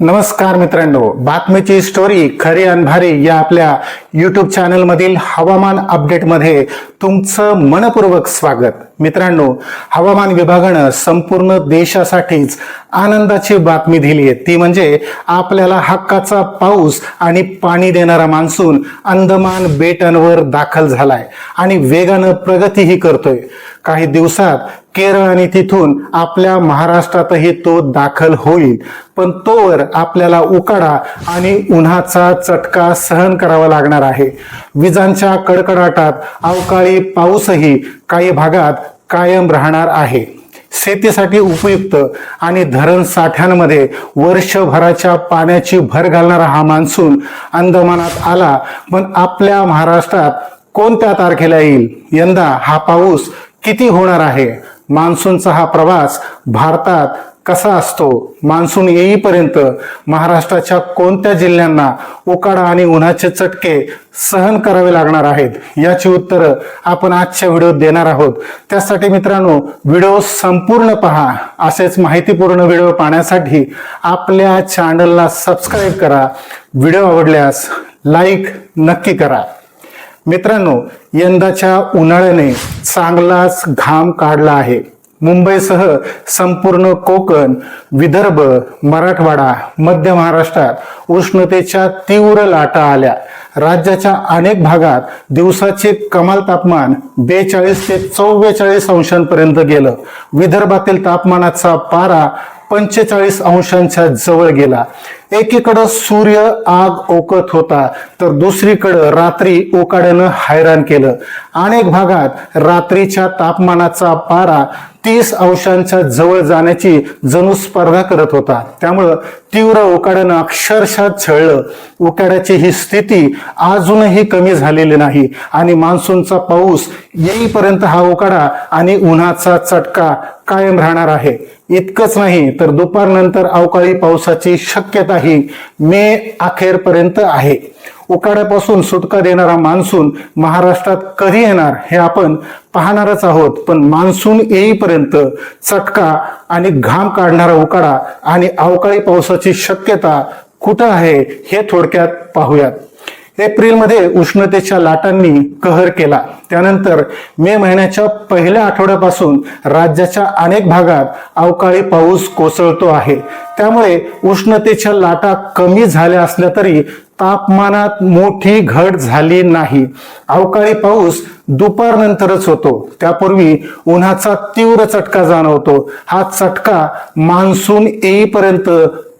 नमस्कार मित्रांनो बातमीची स्टोरी खरी अनभारी या आपल्या यूट्यूब चॅनलमधील हवामान अपडेटमध्ये तुमचं मनपूर्वक स्वागत. मित्रांनो हवामान विभागानं संपूर्ण देशासाठीच आनंदाची बातमी दिली आहे. ती म्हणजे आपल्याला हक्काचा पाऊस आणि पाणी देणारा मान्सून अंदमान बेटांवर दाखल झालाय आणि वेगानं प्रगतीही करतोय. काही दिवसात केरळ आणि तिथून आपल्या महाराष्ट्रातही तो दाखल होईल. पण तोवर आपल्याला उकाडा आणि उन्हाचा चटका सहन करावा लागणार आहे. विजांच्या कडकडाटात अवकाळी पाऊसही काही भागात कायम राहणार आहे. शेतीसाठी उपयुक्त आणि धरण साठ्यांमध्ये वर्षभराच्या पाण्याची भर घालणारा हा मान्सून अंदमानात आला. पण आपल्या महाराष्ट्रात कोणत्या तारखेला येईल? यंदा हा पाऊस किती होणार आहे? मान्सूनचा हा प्रवास भारतात कसा असतो? मान्सून येईपर्यंत महाराष्ट्राच्या कोणत्या जिल्ह्यांना उकाडा आणि उन्हाचे चटके सहन करावे लागणार आहेत? याची उत्तरं आपण आजच्या व्हिडिओत देणार आहोत. त्यासाठी मित्रांनो व्हिडिओ संपूर्ण पहा. असेच माहितीपूर्ण व्हिडिओ पाहण्यासाठी आपल्या चॅनलला सबस्क्राईब करा. व्हिडिओ आवडल्यास लाईक नक्की करा. मित्रांनो यंदाच्या उन्हाळ्याने चांगलाच घाम काढला आहे. मुंबईसह संपूर्ण कोकण विदर्भ मराठवाडा मध्य महाराष्ट्रात उष्णतेच्या तीव्र लाटा आल्या. राज्याच्या अनेक भागात दिवसाचे कमाल तापमान बेचाळीस ते चव्वेचाळीस अंशांपर्यंत गेलं. विदर्भातील तापमानाचा पारा पंचेचाळीस अंशांच्या जवळ गेला. एकीकडं सूर्य आग ओकत होता तर दुसरीकडं रात्री ओकाड्यानं हैराण केलं. अनेक भागात रात्रीच्या तापमानाचा पारा तीस अंशांच्या जवळ जाण्याची जणू स्पर्धा करत होता. त्यामुळं तीव्र उकाड्यानं अक्षरशः छळलं. उकाड्याची ही स्थिती अजूनही कमी झालेली नाही आणि मान्सूनचा पाऊस येईपर्यंत हा उकाडा आणि उन्हाचा चटका कायम राहणार आहे. इतकंच नाही तर दुपारनंतर अवकाळी पावसाची शक्यताही मे अखेरपर्यंत आहे. उकाड्यापासून सुटका देणारा मान्सून महाराष्ट्रात कधी येणार हे आपण पाहणारच आहोत. पण मान्सून येईपर्यंत चटका आणि घाम काढणारा उकाडा आणि अवकाळी पावसाची शक्यता कुठं आहे हे थोडक्यात पाहूयात. एप्रिलमध्ये उष्णतेच्या लाटांनी कहर केला. त्यानंतर मे महिन्याच्या पहिल्या आठवड्यापासून राज्याच्या अनेक भागात अवकाळी पाऊस कोसळतो आहे. त्यामुळे उष्णतेच्या लाटा कमी झाल्या असल्या तरी तापमानात मोठी घट झाली नाही. अवकाळी पाऊस दुपारनंतरच होतो. त्यापूर्वी उन्हाचा तीव्र चटका जाणवतो. हा चटका मान्सून येईपर्यंत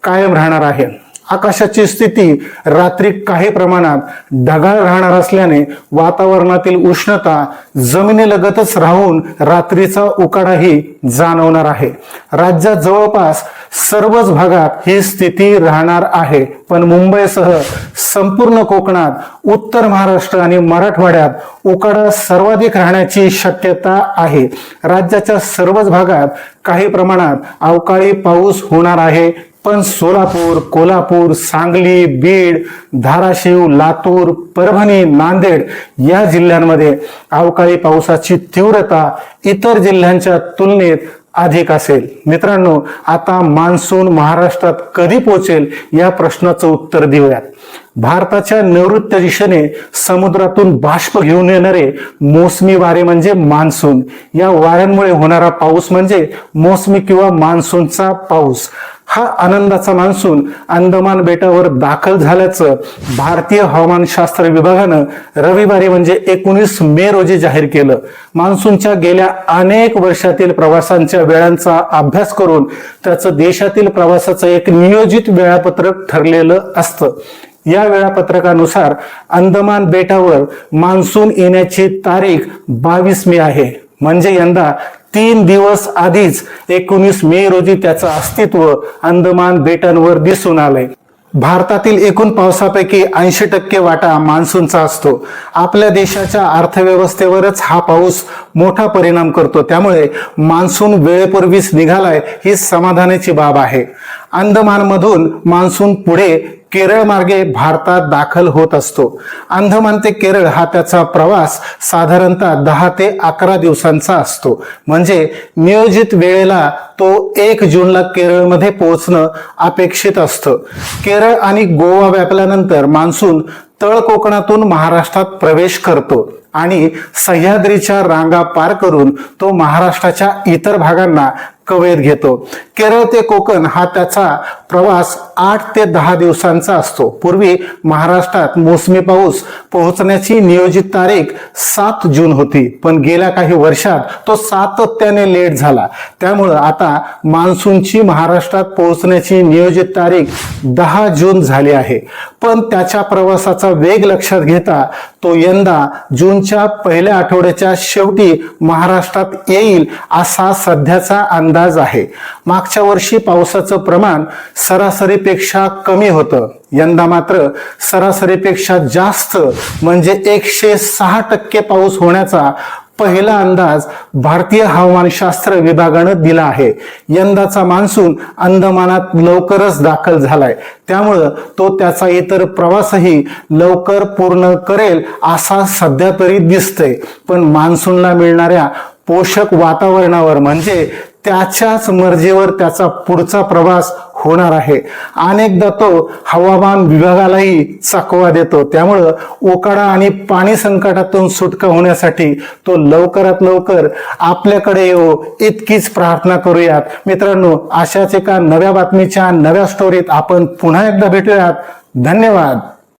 कायम राहणार आहे. आकाशाची स्थिती रात्री काही प्रमाणात ढगाळ राहणार असल्याने वातावरणातील उष्णता जमिनीलगतच राहून रात्रीचा उकाडाही जाणवणार आहे. राज्यात जवळपास सर्वच भागात ही स्थिती राहणार आहे. पण मुंबईसह संपूर्ण कोकणात उत्तर महाराष्ट्र आणि मराठवाड्यात उकाडा सर्वाधिक राहण्याची शक्यता आहे. राज्याच्या सर्वच भागात काही प्रमाणात अवकाळी पाऊस होणार आहे. पण सोलापूर कोल्हापूर सांगली बीड धाराशिव लातूर परभणी नांदेड या जिल्ह्यांमध्ये अवकाळी पावसाची तीव्रता इतर जिल्ह्यांच्या तुलनेत अधिक असेल. मित्रांनो आता मान्सून महाराष्ट्रात कधी पोहोचेल या प्रश्नाचं उत्तर देऊयात. भारताच्या नैऋत्य दिशेने समुद्रातून बाष्प घेऊन येणारे मोसमी वारे म्हणजे मान्सून. या वाऱ्यांमुळे होणारा पाऊस म्हणजे मोसमी किंवा मान्सूनचा पाऊस. हा आनंदाचा मान्सून अंदमान बेटावर दाखल झाल्याचं भारतीय हवामानशास्त्र विभागानं रविवारी म्हणजे एकोणीस मे रोजी जाहीर केलं. मान्सूनच्या गेल्या अनेक वर्षातील प्रवासांच्या वेळांचा अभ्यास करून त्याचं देशातील प्रवासाचं एक नियोजित वेळापत्रक ठरलेलं असतं. या वेळापत्रकानुसार अंदमान बेटावर मान्सून येण्याची तारीख बावीस मे आहे. म्हणजे यंदा तीन दिवस आधीच एकोणीस मे रोजी त्याचं अस्तित्व अंदमान बेटांवर दिसून आलंय. भारतातील एकूण पावसापैकी ऐंशी टक्के वाटा मान्सूनचा असतो. आपल्या देशाच्या अर्थव्यवस्थेवरच हा पाऊस मोठा परिणाम करतो. त्यामुळे मान्सून वेळेपूर्वीच निघालाय ही समाधानाची बाब आहे. अंदमानमधून मान्सून पुढे केरळ मार्गे भारतात दाखल होत असतो. अंदमान ते केरळ हा त्याचा प्रवास साधारणतः दहा ते अकरा दिवसांचा असतो. म्हणजे नियोजित वेळेला तो एक जूनला केरळमध्ये पोहोचणं अपेक्षित असतं. केरळ आणि गोवा व्यापल्यानंतर मान्सून तळ कोकणातून महाराष्ट्रात प्रवेश करतो आणि सह्याद्रीच्या रांगा पार करून तो महाराष्ट्राच्या इतर भागांना कवेत घेतो. केरळ ते कोकण हा त्याचा प्रवास आठ ते दहा दिवसांचा असतो. पूर्वी महाराष्ट्रात मोसमी पाऊस पोहोचण्याची नियोजित तारीख सात जून होती. पण गेल्या काही वर्षात तो सातत्याने लेट झाला. त्यामुळं आता मान्सूनची महाराष्ट्रात पोहोचण्याची नियोजित तारीख दहा जून झाली आहे. पण त्याच्या प्रवासाचा वेग लक्षात घेता तो यंदा जूनच्या पहिल्या आठवड्याच्या शेवटी महाराष्ट्रात येईल असा सध्याचा अंदाज आहे. मागच्या वर्षी पावसाचं प्रमाण सरासरीपेक्षा कमी होतं. यंदा मात्र सरासरीपेक्षा जास्त म्हणजे एकशे सहा टक्के पाऊस होण्याचा पहिला अंदाज भारतीय हवामानशास्त्र विभागानं दिला आहे. यंदाचा मान्सून अंदमानात लवकरच दाखल झालाय. त्यामुळं तो त्याचा इतर प्रवासही लवकर पूर्ण करेल असा सध्या तरी दिसतंय. पण मान्सूनला मिळणाऱ्या पोषक वातावरणावर म्हणजे त्याच्याच मर्जीवर त्याचा पुढचा प्रवास होणार आहे. अनेकदा तो हवामान विभागालाही चकवा देतो. त्यामुळं उकाडा आणि पाणी संकटातून सुटका होण्यासाठी तो लवकरात लवकर आपल्याकडे येऊ इतकीच प्रार्थना करूयात. मित्रांनो अशाच एका नव्या बातमीच्या नव्या स्टोरीत आपण पुन्हा एकदा भेटूयात. धन्यवाद.